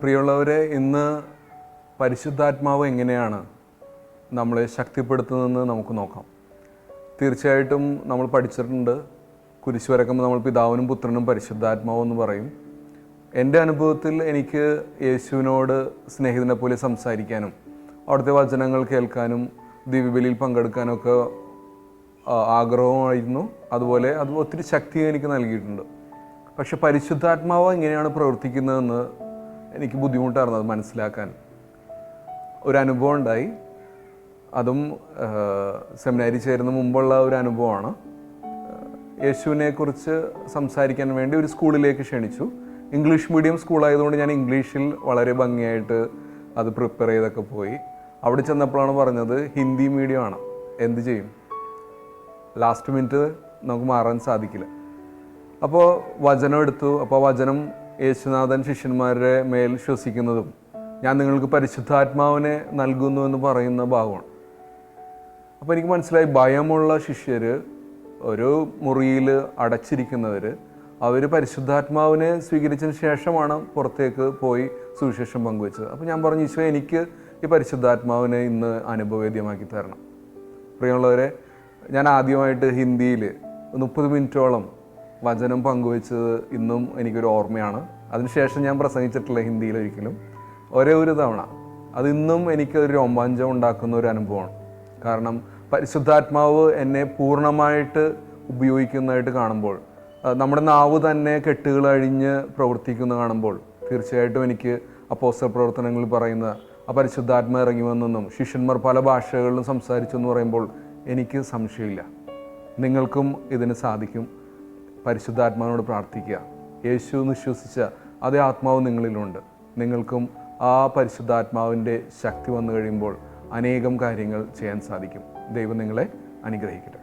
പ്രിയമുള്ളവരെ ഇന്ന് പരിശുദ്ധാത്മാവ് എങ്ങനെയാണ് നമ്മളെ ശക്തിപ്പെടുത്തുന്നതെന്ന് നമുക്ക് നോക്കാം. തീർച്ചയായിട്ടും നമ്മൾ പഠിച്ചിട്ടുണ്ട്. കുരിശ് വരക്കുമ്പോൾ നമ്മൾ പിതാവിനും പുത്രനും പരിശുദ്ധാത്മാവും എന്ന് പറയും. എന്റെ അനുഭവത്തിൽ എനിക്ക് യേശുവിനോട് സ്നേഹിതനെ പോലെ സംസാരിക്കാനും അവിടുത്തെ വചനങ്ങൾ കേൾക്കാനും ദിവ്യബലിയിൽ പങ്കെടുക്കാനും ഒക്കെ ആ, ആഗ്രഹമായിരുന്നു. അതുപോലെ അത് ഒത്തിരി ശക്തി എനിക്ക് നൽകിയിട്ടുണ്ട്. പക്ഷെ പരിശുദ്ധാത്മാവ് എങ്ങനെയാണ് പ്രവർത്തിക്കുന്നതെന്ന് എനിക്ക് ബുദ്ധിമുട്ടായിരുന്നു അത് മനസ്സിലാക്കാൻ. ഒരു അനുഭവം ഉണ്ടായി. അതും സെമിനാരി ചേരുന്ന മുമ്പുള്ള ഒരു അനുഭവമാണ്. യേശുവിനെ കുറിച്ച് സംസാരിക്കാൻ വേണ്ടി ഒരു സ്കൂളിലേക്ക് ക്ഷണിച്ചു. ഇംഗ്ലീഷ് മീഡിയം സ്കൂളായതുകൊണ്ട് ഞാൻ ഇംഗ്ലീഷിൽ വളരെ ഭംഗിയായിട്ട് അത് പ്രിപ്പയർ ചെയ്തൊക്കെ പോയി. അവിടെ ചെന്നപ്പോഴാണ് പറഞ്ഞത് ഹിന്ദി മീഡിയമാണ് എന്ത് ചെയ്യും? ലാസ്റ്റ് മിനിറ്റ് നമുക്ക് മാറാൻ സാധിക്കില്ല. അപ്പോൾ വചനം എടുത്തു. അപ്പോൾ വചനം യേശുനാഥൻ ശിഷ്യന്മാരുടെ മേൽ ശ്വസിക്കുന്നതും ഞാൻ നിങ്ങൾക്ക് പരിശുദ്ധാത്മാവിനെ നൽകുന്നു എന്ന് പറയുന്ന ഭാഗമാണ്. അപ്പോൾ എനിക്ക് മനസ്സിലായി ഭയമുള്ള ശിഷ്യർ ഒരു മുറിയിൽ അടച്ചിരിക്കുന്നവർ അവർ പരിശുദ്ധാത്മാവിനെ സ്വീകരിച്ചതിന് ശേഷമാണ് പുറത്തേക്ക് പോയി സുവിശേഷം പങ്കുവെച്ചത്. അപ്പോൾ ഞാൻ പറഞ്ഞു ഈശോ എനിക്ക് ഈ പരിശുദ്ധാത്മാവിനെ ഇന്ന് അനുഭവവേദ്യമാക്കി തരണം. പ്രിയമുള്ളവരെ ഞാൻ ആദ്യമായിട്ട് ഹിന്ദിയിൽ മുപ്പത് മിനിറ്റോളം വചനം പങ്കുവെച്ചത് ഇന്നും എനിക്കൊരു ഓർമ്മയാണ്. അതിനുശേഷം ഞാൻ പ്രസംഗിച്ചിട്ടില്ല ഹിന്ദിയിൽ ഒരിക്കലും ഒരേ ഒരു തവണ. അതിന്നും എനിക്കൊരു രോമാഞ്ചം ഉണ്ടാക്കുന്ന ഒരു അനുഭവമാണ്. കാരണം പരിശുദ്ധാത്മാവ് എന്നെ പൂർണമായിട്ട് ഉപയോഗിക്കുന്നതായിട്ട് കാണുമ്പോൾ നമ്മുടെ നാവ് തന്നെ കെട്ടുകൾ അഴിഞ്ഞ് പ്രവർത്തിക്കുന്ന കാണുമ്പോൾ തീർച്ചയായിട്ടും എനിക്ക് അപ്പോസ്റ്റൽ പ്രവർത്തനങ്ങളിൽ പറയുന്ന ആ പരിശുദ്ധാത്മ ഇറങ്ങി വന്നെന്നും ശിഷ്യന്മാർ പല ഭാഷകളിലും സംസാരിച്ചു എന്ന് പറയുമ്പോൾ എനിക്ക് സംശയമില്ല. നിങ്ങൾക്കും ഇതിന് സാധിക്കും. പരിശുദ്ധാത്മാവിനോട് പ്രാർത്ഥിക്കുക. യേശു വിശ്വസിച്ച അതേ ആത്മാവ് നിങ്ങളിലുണ്ട്. നിങ്ങൾക്കും ആ പരിശുദ്ധാത്മാവിന്റെ ശക്തി വന്നു കഴിയുമ്പോൾ അനേകം കാര്യങ്ങൾ ചെയ്യാൻ സാധിക്കും. ദൈവം നിങ്ങളെ അനുഗ്രഹിക്കട്ടെ.